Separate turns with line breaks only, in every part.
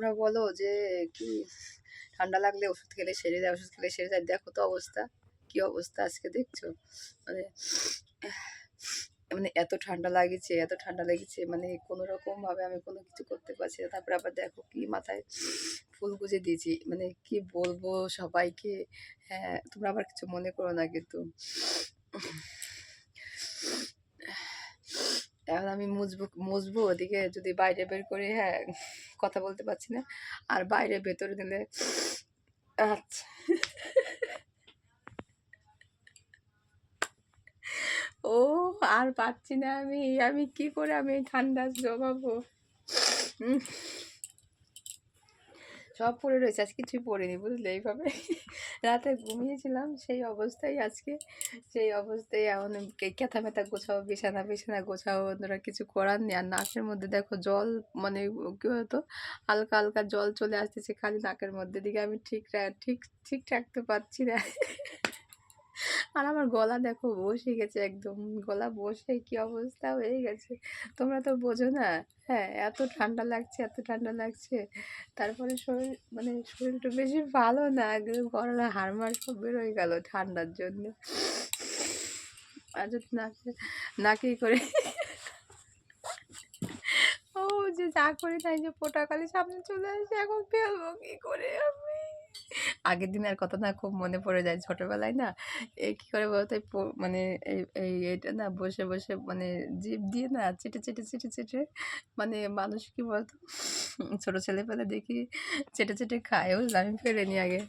তোমরা বলো যে, কি ঠান্ডা লাগলে ওষুধ খেলে সেরে যায়, ওষুধ খেলে সেরে যায়। দেখো তো অবস্থা, কি অবস্থা আজকে দেখছ? মানে মানে এত ঠান্ডা লাগেছে, এত ঠান্ডা লেগেছে মানে কোনো রকম ভাবে আমি কোনো কিছু করতে পারছি না। তারপরে আবার দেখো কি মাথায় ফুল গুঁজে দিয়েছি। মানে কি বলব সবাইকে হ্যাঁ তোমরা আবার কিছু মনে করো না কিন্তু। এখন আমি মুজবো মুজবো ওদিকে যদি বাইরে বের করে হ্যাঁ কথা বলতে পারছি না আর বাইরে ভেতরে দিলে আচ্ছা ও, আর পারছি না আমি আমি কি করে আমি ঠান্ডা জমাবো। সব পরে রয়েছে, আজকে কিছুই পড়িনি, বুঝলে এইভাবে। রাতে ঘুমিয়েছিলাম, সেই অবস্থায় আজকে, সেই অবস্থায় এমন ক্যাথা মেথা গোছাও, বিছানা বিছানা গোছাও ওরা কিছু করার নেই, আর নাকের মধ্যে দেখো জল মানে কি হতো হালকা হালকা জল চলে আসতেছে খালি নাকের মধ্যে। দিকে আমি ঠিক ঠিক ঠিক রাখতে পারছি না। আর আমার গলা দেখো বসে গেছে একদম। গলা বসে কি অবস্থা হয়ে গেছে। তোমরা তো বোঝো না। হ্যাঁ এত ঠান্ডা লাগছে, এত ঠান্ডা লাগছে। তারপরে শরীর মানে শরীরটা বেশি ভালো না, একদম গলা হাড়মাড় সব বেরোয় গেল ঠান্ডার জন্য। আর যদি নাকে নাকেই করে। ও যে যা করে তাই যে পোটাকালি সামনে চলে আসে, এখন ফেলব কি করে আমি? আগের দিনের কথা না খুব মনে পড়ে যায় ছোটবেলায় না এই কী করে বলতো মানে এই এটা না বসে বসে মানে জিভ দিয়ে না চেটে চেটে চেটে চেটে মানে মানুষ কি বলতো, ছোট ছেলেপেলে দেখি চেটে চেটে খায় বুঝলাম আমি ফেরে নি আগে।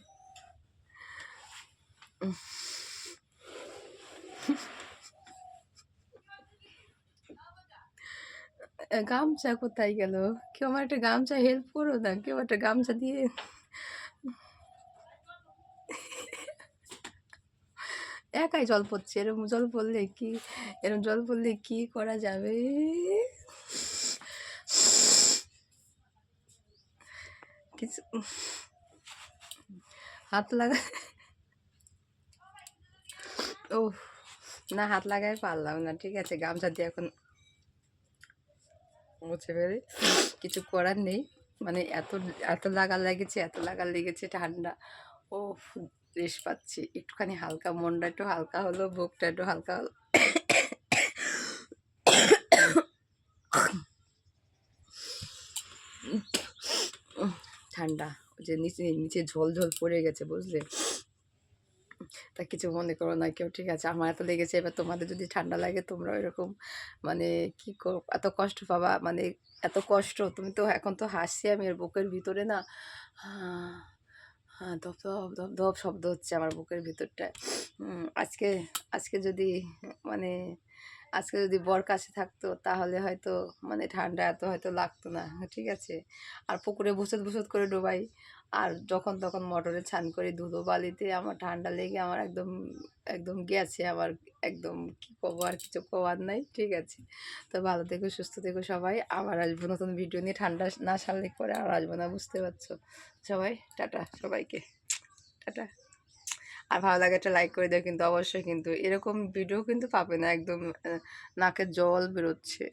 গামছা কোথায় গেল? কেউ আমার একটা গামছা হেল্প করো না, কেউ একটা গামছা দিয়ে একাই জল পড়ছে। এরকম জল পড়লে কি এরকম জল পড়লে কি করা যাবে? কিছু হাত লাগা ও না হাত লাগাই পারলাম না, ঠিক আছে, গামছা দিয়ে এখন মুছে ফেলে। কিছু করার নেই মানে এত এত লাগা লেগেছে, এত লাগা লেগেছে ঠান্ডা। ও রেশ পাচ্ছি। একটুখানি হালকা, মনটা একটু হালকা হলো বুকটা একটু হালকা হলো ঠান্ডা যে নিচে নিচে ঝোল ঝোল পড়ে গেছে, বুঝলে? তা কিছু মনে করো না, কেউ ঠিক আছে? আমার এত লেগেছে, এবার তোমাদের যদি ঠান্ডা লাগে তোমরা এরকম মানে কি করো, এত কষ্ট পাবা মানে এত কষ্ট, তুমি তো এখন তো হাসছি আমি এর বুকের ভিতরে না ধপ ধপ ধপ শব্দ হচ্ছে আমার বুকের ভিতরটায়। আজকে আজকে যদি মানে আজকে যদি বর কাছে থাকতো, তাহলে হয়তো মানে ঠান্ডা এত হয়তো লাগতো না, ঠিক আছে? আর পুকুরে ভুসত ভুসত করে ডোবাই। আর যখন তখন মোটরে ছান করে ধুলো বালিতে আমার ঠান্ডা লেগে আমার একদম একদম গেছে আমার একদম কী করব আর কিছু করার নাই, ঠিক আছে? তো ভালো থেকো, সুস্থ থেকো সবাই। আবার আসব নতুন ভিডিও নিয়ে, ঠান্ডা না সারলে পরে আর আসব না, বুঝতে পারছ? সবাই, টাটা সবাইকে। টাটা। আর ভালো লাগে একটা লাইক করে দেয় কিন্তু অবশ্যই কিন্তু। এরকম ভিডিও কিন্তু পাবে না, একদম নাকের জল বেরোচ্ছে।